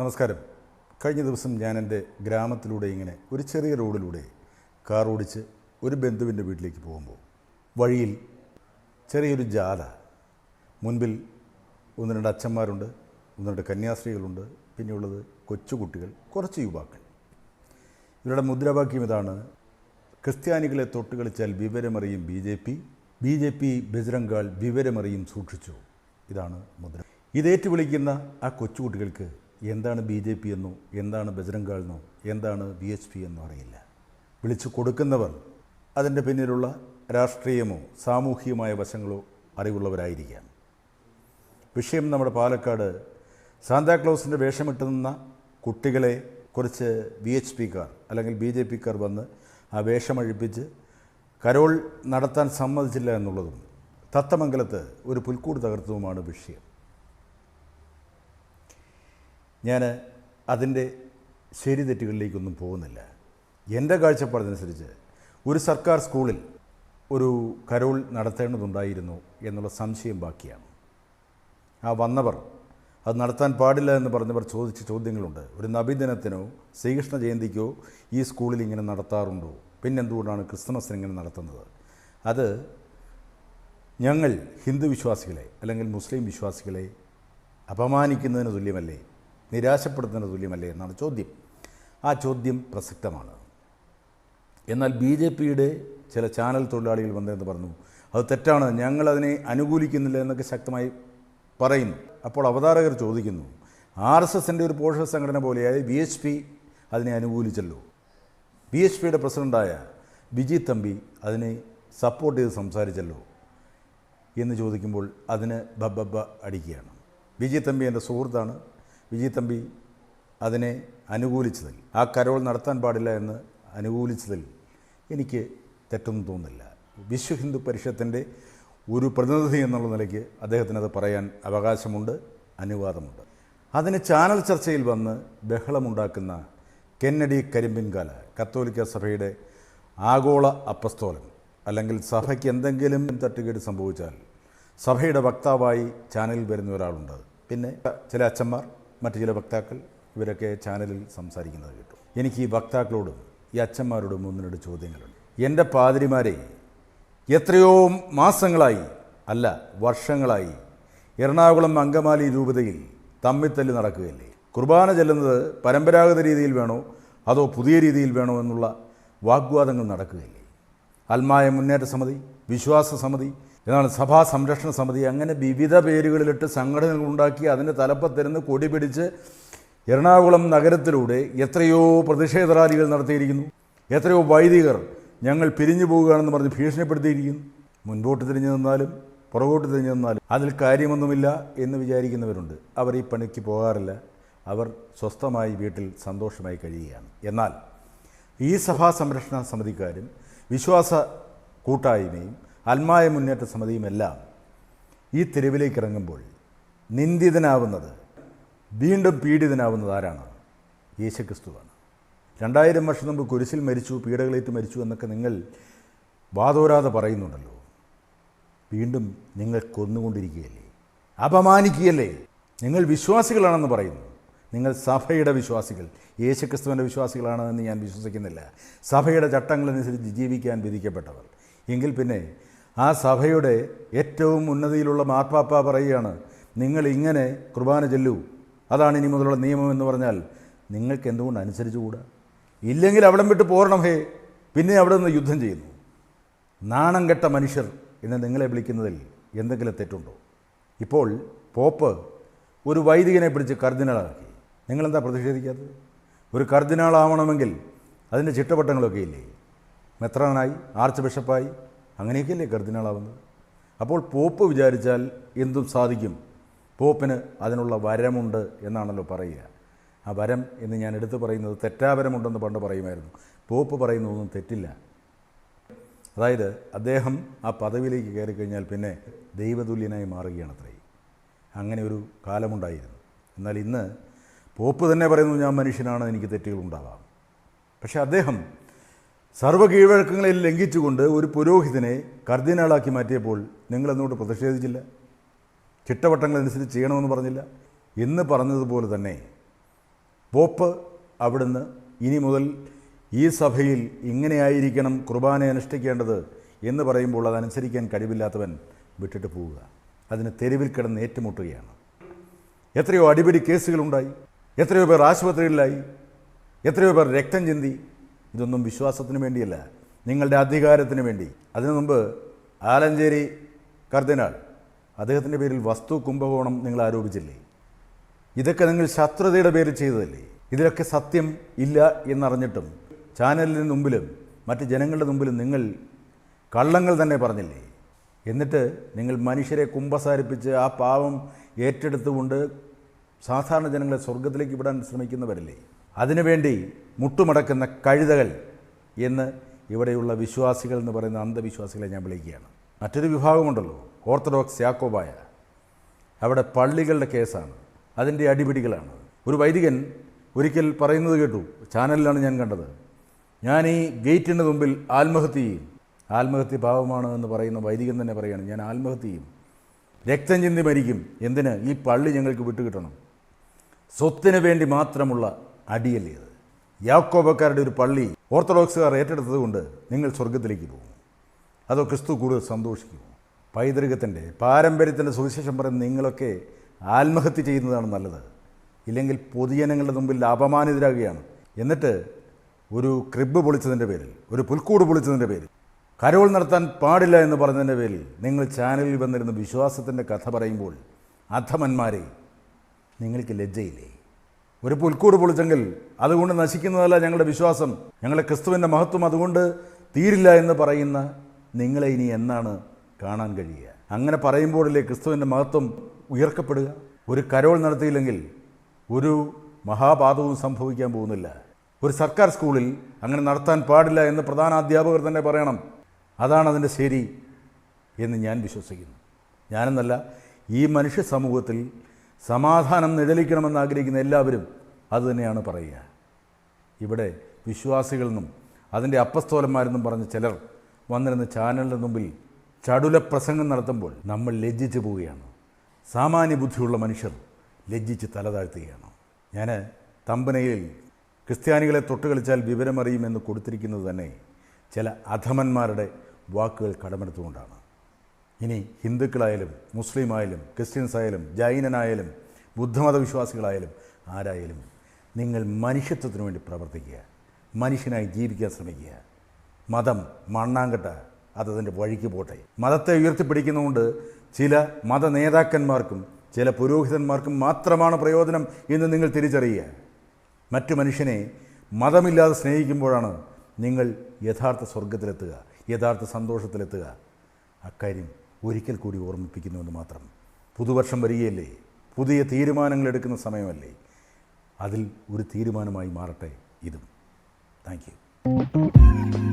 നമസ്കാരം. കഴിഞ്ഞ ദിവസം ഞാൻ എന്റെ ഗ്രാമത്തിലൂടെ ഇങ്ങനെ ഒരു ചെറിയ റോഡിലൂടെ കാർ ഓടിച്ച് ഒരു ബന്ധുവിന്റെ വീട്ടിലേക്ക് പോകുമ്പോൾ വഴിയിൽ ചെറിയൊരു ജാഥ. മുൻപിൽ ഒന്ന് രണ്ട് അച്ഛന്മാരുണ്ട് ഒന്ന് രണ്ട് കന്യാസ്ത്രീകളുണ്ട് പിന്നെയുള്ളത് കൊച്ചുകുട്ടികൾ കുറച്ച് യുവാക്കൾ. ഇവരുടെ മുദ്രാവാക്യം ഇതാണ് ക്രിസ്ത്യാനികളെ തൊട്ടുകളിച്ചാൽ വിവരമറിയും B J P B J P Bajrangdal വിവരമറിയും സൂക്ഷിച്ചു. ഇതാണ് മുദ്ര. ഇതേറ്റു വിളിക്കുന്ന ആ കൊച്ചുകുട്ടികൾക്ക് എന്താണ് ബി ജെ പി എന്നോ എന്താണ് ബജരംഗാൾ എന്നോ എന്താണ് ബി എച്ച് പി എന്നോ അറിയില്ല. വിളിച്ചു കൊടുക്കുന്നവർ അതിന്റെ പിന്നിലുള്ള രാഷ്ട്രീയമോ സാമൂഹികമായ വശങ്ങളോ അറിവുള്ളവരായിരിക്കാം വിഷയം നമ്മുടെ പാലക്കാട് സാന്താക്ലോസിന്റെ വേഷമിട്ട് നിന്ന കുട്ടികളെ കുറിച്ച് ബി എച്ച് പിക്കാർ അല്ലെങ്കിൽ ബി ജെ പിക്കാർ വന്ന് ആ വേഷമഴിപ്പിച്ച് കരോൾ നടത്താൻ സമ്മതിച്ചില്ല എന്നുള്ളതും തത്തമംഗലത്ത് ഒരു പുൽക്കൂട് തകർത്തതുമാണ് വിഷയം. ഞാൻ അതിന്റെ ശരി തെറ്റുകളിലേക്കൊന്നും പോകുന്നില്ല. എന്റെ കാഴ്ചപ്പാടനുസരിച്ച് ഒരു സർക്കാർ സ്കൂളിൽ ഒരു കരോൾ നടത്തേണ്ടതുണ്ടായിരുന്നു എന്നുള്ള സംശയം ബാക്കിയാണ്. ആ വന്നവർ അത് നടത്താൻ പാടില്ല എന്ന് പറഞ്ഞവർ ചോദിച്ച ചോദ്യങ്ങളുണ്ട്. ഒരു നബിദിനത്തിനോ ശ്രീകൃഷ്ണ ജയന്തിക്കോ ഈ സ്കൂളിൽ ഇങ്ങനെ നടത്താറുണ്ടോ? പിന്നെന്തുകൊണ്ടാണ് ക്രിസ്മസിന് ഇങ്ങനെ നടത്തുന്നത്? അത് ഞങ്ങൾ ഹിന്ദു വിശ്വാസികളെ അല്ലെങ്കിൽ മുസ്ലിം വിശ്വാസികളെ അപമാനിക്കുന്നതിന് തുല്യമല്ലേ? നിരാശപ്പെടുത്തുന്നതിന് തുല്യമല്ലേ എന്നാണ് ചോദ്യം. ആ ചോദ്യം പ്രസക്തമാണ്. എന്നാൽ ബി ജെ പിയുടെ ചില ചാനൽ തൊഴിലാളികൾ വന്നതെന്ന് പറഞ്ഞു അത് തെറ്റാണ് ഞങ്ങളതിനെ അനുകൂലിക്കുന്നില്ല എന്നൊക്കെ ശക്തമായി പറയുന്നു. അപ്പോൾ അവതാരകർ ചോദിക്കുന്നു ആർ എസ് എസിന്റെ ഒരു പോഷക സംഘടന പോലെയായി ബി എച്ച് പി അതിനെ അനുകൂലിച്ചല്ലോ? ബി എച്ച് പിയുടെ പ്രസിഡന്റായ ബിജി തമ്പി അതിനെ സപ്പോർട്ട് ചെയ്ത് സംസാരിച്ചല്ലോ എന്ന് ചോദിക്കുമ്പോൾ അതിന് ബബ്ബ അടിക്കുകയാണ്. ബിജി തമ്പി എന്റെ സുഹൃത്താണ്. വിജയ് തമ്പി അതിനെ അനുകൂലിച്ചതിൽ ആ കരോൾ നടത്താൻ പാടില്ല എന്ന് അനുകൂലിച്ചതിൽ എനിക്ക് തെറ്റൊന്നും തോന്നുന്നില്ല. വിശ്വ ഹിന്ദു പരിഷത്തിന്റെ ഒരു പ്രതിനിധി എന്നുള്ള നിലയ്ക്ക് അദ്ദേഹത്തിന് അത് പറയാൻ അവകാശമുണ്ട് അനുവാദമുണ്ട്. അതിന് ചാനൽ ചർച്ചയിൽ വന്ന് ബഹളമുണ്ടാക്കുന്ന കെന്നഡി കരിമ്പിൻകാല കത്തോലിക്ക സഭയുടെ ആഗോള അപ്പസ്തോലൻ അല്ലെങ്കിൽ സഭയ്ക്ക് എന്തെങ്കിലും തട്ടുകേട് സംഭവിച്ചാൽ സഭയുടെ വക്താവായി ചാനലിൽ വരുന്ന ഒരാളുണ്ട്. പിന്നെ ചില അച്ഛന്മാർ മറ്റു ചില വക്താക്കൾ ഇവരൊക്കെ ചാനലിൽ സംസാരിക്കുന്നത് കേട്ടു. എനിക്ക് ഈ വക്താക്കളോടും ഈ അച്ഛന്മാരോടും ഒന്നിനോട് ചോദ്യങ്ങളുണ്ട്. എന്റെ പാതിരിമാരെ എത്രയോ മാസങ്ങളായി അല്ല വർഷങ്ങളായി എറണാകുളം അങ്കമാലി രൂപതയിൽ തമ്മിത്തല്ല് നടക്കുകയല്ലേ? കുർബാന ചെല്ലുന്നത് പരമ്പരാഗത രീതിയിൽ വേണോ? അതോ പുതിയ രീതിയിൽ വേണോ എന്നുള്ള വാഗ്വാദങ്ങൾ നടക്കുകയല്ലേ? അൽമായ മുന്നേറ്റ സമിതി വിശ്വാസ സമിതി എന്നാണ് സഭാ സംരക്ഷണ സമിതി. അങ്ങനെ വിവിധ പേരുകളിലിട്ട് സംഘടനകൾ ഉണ്ടാക്കി അതിന്റെ തലപ്പത്തിരുന്ന് കൊടി പിടിച്ച് എറണാകുളം നഗരത്തിലൂടെ എത്രയോ പ്രതിഷേധ റാലികൾ നടത്തിയിരിക്കുന്നു. എത്രയോ വൈദികർ ഞങ്ങൾ പിരിഞ്ഞു പോവുകയാണെന്ന് പറഞ്ഞ് ഭീഷണിപ്പെടുത്തിയിരിക്കുന്നു. മുൻപോട്ട് തിരിഞ്ഞു നിന്നാലും പുറകോട്ട് തിരിഞ്ഞു നിന്നാലും അതിൽ കാര്യമൊന്നുമില്ല എന്ന് വിചാരിക്കുന്നവരുണ്ട്. അവർ ഈ പണിക്ക് പോകാറില്ല. അവർ സ്വസ്ഥമായി വീട്ടിൽ സന്തോഷമായി കഴിയുകയാണ്. എന്നാൽ ഈ സഭാ സംരക്ഷണ സമിതിക്കാരും വിശ്വാസ കൂട്ടായ്മയും അൽമായ മുന്നേറ്റ സമിതിയുമെല്ലാം ഈ തെരുവിലേക്ക് ഇറങ്ങുമ്പോൾ നിന്ദിതനാവുന്നത് വീണ്ടും പീഡിതനാവുന്നത് ആരാണ്? യേശുക്രിസ്തുവാണ്. രണ്ടായിരം വർഷം മുമ്പ് കുരിശിൽ മരിച്ചു പീഡകളേറ്റ് മരിച്ചു എന്നൊക്കെ നിങ്ങൾ വാതോരാതെ പറയുന്നുണ്ടല്ലോ. വീണ്ടും നിങ്ങൾ കൊന്നുകൊണ്ടിരിക്കുകയല്ലേ? അപമാനിക്കുകയല്ലേ? നിങ്ങൾ വിശ്വാസികളാണെന്ന് പറയുന്നു. നിങ്ങൾ സഭയുടെ വിശ്വാസികൾ. യേശുക്രിസ്തുവിന്റെ വിശ്വാസികളാണെന്ന് ഞാൻ വിശ്വസിക്കുന്നില്ല. സഭയുടെ ചട്ടങ്ങളനുസരിച്ച് ജീവിക്കാൻ വിധിക്കപ്പെട്ടവർ. എങ്കിൽ പിന്നെ ആ സഭയുടെ ഏറ്റവും ഉന്നതിയിലുള്ള മാർപ്പാപ്പ പറയുകയാണ് നിങ്ങൾ ഇങ്ങനെ കുർബാന ചെല്ലൂ. അതാണ് ഇനി മുതലുള്ള നിയമം എന്ന് പറഞ്ഞാൽ നിങ്ങൾക്ക് എന്തുകൊണ്ട് അനുസരിച്ചുകൂടാ? ഇല്ലെങ്കിൽ അവിടം വിട്ട് പോരണം ഹേ. പിന്നെ അവിടെ നിന്ന് യുദ്ധം ചെയ്യുന്നു. നാണം കെട്ട മനുഷ്യർ എന്ന് നിങ്ങളെ വിളിക്കുന്നതിൽ എന്തെങ്കിലും തെറ്റുണ്ടോ? ഇപ്പോൾ പോപ്പ് ഒരു വൈദികനെ പിടിച്ച് കർദിനാളാക്കി. നിങ്ങളെന്താ പ്രതിഷേധിക്കാത്തത്? ഒരു കർദിനാളാവണമെങ്കിൽ അതിന്റെ ചിട്ടവട്ടങ്ങളൊക്കെ ഇല്ലേ? മെത്രാനായി ആർച്ച് ബിഷപ്പായി അങ്ങനെയൊക്കെയല്ലേ കർദിനാളാവുന്നത് അപ്പോൾ പോപ്പ് വിചാരിച്ചാൽ എന്തും സാധിക്കും. പോപ്പിന് അതിനുള്ള വരമുണ്ട് എന്നാണല്ലോ പറയുക. ആ വരം എന്ന് ഞാൻ എടുത്തു പറയുന്നത് തെറ്റാവരമുണ്ടെന്ന് പണ്ട് പറയുമായിരുന്നു. പോപ്പ് പറയുന്നതൊന്നും തെറ്റില്ല. അതായത് അദ്ദേഹം ആ പദവിയിലേക്ക് കയറി കഴിഞ്ഞാൽ പിന്നെ ദൈവതുല്യനായി മാറുകയാണ് അത്രേ. അങ്ങനെ ഒരു കാലമുണ്ടായിരുന്നു. എന്നാൽ ഇന്ന് പോപ്പ് തന്നെ പറയുന്നു ഞാൻ മനുഷ്യനാണ് എനിക്ക് തെറ്റുകളുണ്ടാവാം പക്ഷേ അദ്ദേഹം സർവ കീഴ്വഴക്കങ്ങളിൽ ലംഘിച്ചുകൊണ്ട് ഒരു പുരോഹിതനെ കർദിനാളാക്കി മാറ്റിയപ്പോൾ നിങ്ങളെന്നോട് പ്രതിഷേധിച്ചില്ല? ചിട്ടവട്ടങ്ങളനുസരിച്ച് ചെയ്യണമെന്ന് പറഞ്ഞില്ല? എന്ന് പറഞ്ഞതുപോലെ തന്നെ പോപ്പ് അവിടുന്ന് ഇനി മുതൽ ഈ സഭയിൽ ഇങ്ങനെയായിരിക്കണം കുർബാന അനുഷ്ഠിക്കേണ്ടത് എന്ന് പറയുമ്പോൾ അതനുസരിക്കാൻ കഴിവില്ലാത്തവൻ വിട്ടിട്ട് പോവുക. അതിന് തെരുവിൽ കിടന്ന് ഏറ്റുമുട്ടുകയാണ്. എത്രയോ അടിപിടി കേസുകളുണ്ടായി. എത്രയോ പേർ ആശുപത്രികളിലായി എത്രയോ പേർ രക്തം ചിന്തി. ഇതൊന്നും വിശ്വാസത്തിന് വേണ്ടിയല്ല. നിങ്ങളുടെ അധികാരത്തിന് വേണ്ടി. അതിനു മുമ്പ് ആലഞ്ചേരി കർദിനാൾ അദ്ദേഹത്തിന്റെ പേരിൽ വസ്തു കുംഭകോണം നിങ്ങൾ ആരോപിച്ചില്ലേ? ഇതൊക്കെ നിങ്ങൾ ശത്രുതയുടെ പേരിൽ ചെയ്തതല്ലേ? ഇതിലൊക്കെ സത്യം ഇല്ല എന്നറിഞ്ഞിട്ടും ചാനലിന് മുമ്പിലും മറ്റ് ജനങ്ങളുടെ മുമ്പിലും നിങ്ങൾ കള്ളങ്ങൾ തന്നെ പറഞ്ഞില്ലേ? എന്നിട്ട് നിങ്ങൾ മനുഷ്യരെ കുമ്പസാരിപ്പിച്ച് ആ പാവം ഏറ്റെടുത്തുകൊണ്ട് സാധാരണ ജനങ്ങളെ സ്വർഗത്തിലേക്ക് വിടാൻ ശ്രമിക്കുന്നവരല്ലേ? അതിനുവേണ്ടി മുട്ടുമടക്കുന്ന കഴുതകൾ എന്ന് ഇവിടെയുള്ള വിശ്വാസികൾ എന്ന് പറയുന്ന അന്ധവിശ്വാസികളെ ഞാൻ വിളിക്കുകയാണ്. മറ്റൊരു വിഭാഗമുണ്ടല്ലോ ഓർത്തഡോക്സ് യാക്കോബായ. അവിടെ പള്ളികളുടെ കേസാണ്. അതിന്റെ അടിപിടികളാണ്. ഒരു വൈദികൻ ഒരിക്കൽ പറയുന്നത് കേട്ടു ചാനലിലാണ് ഞാൻ കണ്ടത്. ഞാൻ ഈ ഗേറ്റിന് മുമ്പിൽ ആത്മഹത്യ ചെയ്യും. ആത്മഹത്യ പാവമാണ് എന്ന് പറയുന്ന വൈദികൻ തന്നെ പറയുകയാണ് ഞാൻ ആത്മഹത്യ ചെയ്യും. രക്തം ചിന്തി മരിക്കും. എന്തിന്? ഈ പള്ളി ഞങ്ങൾക്ക് വിട്ടുകിട്ടണം. സ്വത്തിന് വേണ്ടി മാത്രമുള്ള അടിയല്ലേ യാക്കോബക്കാരുടെ ഒരു പള്ളി ഓർത്തഡോക്സുകാർ ഏറ്റെടുത്തതുകൊണ്ട് നിങ്ങൾ സ്വർഗത്തിലേക്ക് പോകും. അതോ ക്രിസ്തു കൂടുതൽ സന്തോഷിക്കും പൈതൃകത്തിന്റെ പാരമ്പര്യത്തിന്റെ സുവിശേഷം പറയുന്ന നിങ്ങളൊക്കെ ആത്മഹത്യ ചെയ്യുന്നതാണ് നല്ലത്. ഇല്ലെങ്കിൽ പൊതുജനങ്ങളുടെ മുമ്പിൽ അപമാനിതരാകുകയാണ്. എന്നിട്ട് ഒരു ക്രിബ് പൊളിച്ചതിന്റെ പേരിൽ ഒരു പുൽക്കൂട് പൊളിച്ചതിന്റെ പേരിൽ കരോൾ നടത്താൻ പാടില്ല എന്ന് പറഞ്ഞതിന്റെ പേരിൽ നിങ്ങൾ ചാനലിൽ വന്നിരുന്ന വിശ്വാസത്തിന്റെ കഥ പറയുമ്പോൾ അധമന്മാരെ നിങ്ങൾക്ക് ലജ്ജയില്ലേ? ഒരു പുൽക്കൂട് പൊളിച്ചെങ്കിൽ അതുകൊണ്ട് നശിക്കുന്നതല്ല ഞങ്ങളുടെ വിശ്വാസം. ഞങ്ങളുടെ ക്രിസ്തുവിന്റെ മഹത്വം അതുകൊണ്ട് തീരില്ല എന്ന് പറയുന്ന നിങ്ങളെ ഇനി എന്നാണ് കാണാൻ കഴിയുക? അങ്ങനെ പറയുമ്പോഴല്ലേ ക്രിസ്തുവിന്റെ മഹത്വം ഉയർക്കപ്പെടുക? ഒരു കരോൾ നടത്തിയില്ലെങ്കിൽ ഒരു മഹാപാതവും സംഭവിക്കാൻ പോകുന്നില്ല. ഒരു സർക്കാർ സ്കൂളിൽ അങ്ങനെ നടത്താൻ പാടില്ല എന്ന് പ്രധാന അധ്യാപകർ തന്നെ പറയണം. അതാണ് അതിന്റെ ശരി എന്ന് ഞാൻ വിശ്വസിക്കുന്നു. ഞാനെന്നല്ല ഈ മനുഷ്യ സമൂഹത്തിൽ സമാധാനം നിഴലിക്കണമെന്ന് ആഗ്രഹിക്കുന്ന എല്ലാവരും അതുതന്നെയാണ് പറയുക. ഇവിടെ വിശ്വാസികളെന്നും അതിന്റെ അപ്പസ്തോലന്മാരെന്നും പറഞ്ഞ ചിലർ വന്നിരുന്ന ചാനലിന്റെ മുമ്പിൽ ചടുല പ്രസംഗം നടത്തുമ്പോൾ നമ്മൾ ലജ്ജിച്ചു പോവുകയാണ്. സാമാന്യ ബുദ്ധിയുള്ള മനുഷ്യർ ലജ്ജിച്ച് തലതാഴ്ത്തുകയാണ് ഞാൻ തമ്പനയിൽ ക്രിസ്ത്യാനികളെ തൊട്ടുകളിച്ചാൽ വിവരമറിയുമെന്ന് കൊടുത്തിരിക്കുന്നത് തന്നെ ചില അധമന്മാരുടെ വാക്കുകൾ കടമെടുത്തുകൊണ്ടാണ്. ഇനി ഹിന്ദുക്കളായാലും മുസ്ലിം ആയാലും ക്രിസ്ത്യൻസ് ആയാലും ജൈനനായാലും ബുദ്ധമത വിശ്വാസികളായാലും ആരായാലും നിങ്ങൾ മനുഷ്യത്വത്തിന് വേണ്ടി പ്രവർത്തിക്കുക. മനുഷ്യനായി ജീവിക്കാൻ ശ്രമിക്കുക. മതം മണ്ണാങ്കട്ട അത് അതിന്റെ വഴിക്ക് പോട്ടെ. മതത്തെ ഉയർത്തിപ്പിടിക്കുന്നതുകൊണ്ട് ചില മത നേതാക്കന്മാർക്കും ചില പുരോഹിതന്മാർക്കും മാത്രമാണ് പ്രയോജനം എന്ന് നിങ്ങൾ തിരിച്ചറിയുക. മറ്റു മനുഷ്യനെ മതമില്ലാതെ സ്നേഹിക്കുമ്പോഴാണ് നിങ്ങൾ യഥാർത്ഥ സ്വർഗത്തിലെത്തുക യഥാർത്ഥ സന്തോഷത്തിലെത്തുക. അക്കാര്യം ഒരിക്കൽ കൂടി ഓർമ്മിപ്പിക്കുന്നുവെന്ന് മാത്രം. പുതുവർഷം വരികയല്ലേ? പുതിയ തീരുമാനങ്ങൾ എടുക്കുന്ന സമയമല്ലേ? അതിൽ ഒരു തീരുമാനമായി മാറട്ടെ ഇതും. Thank you.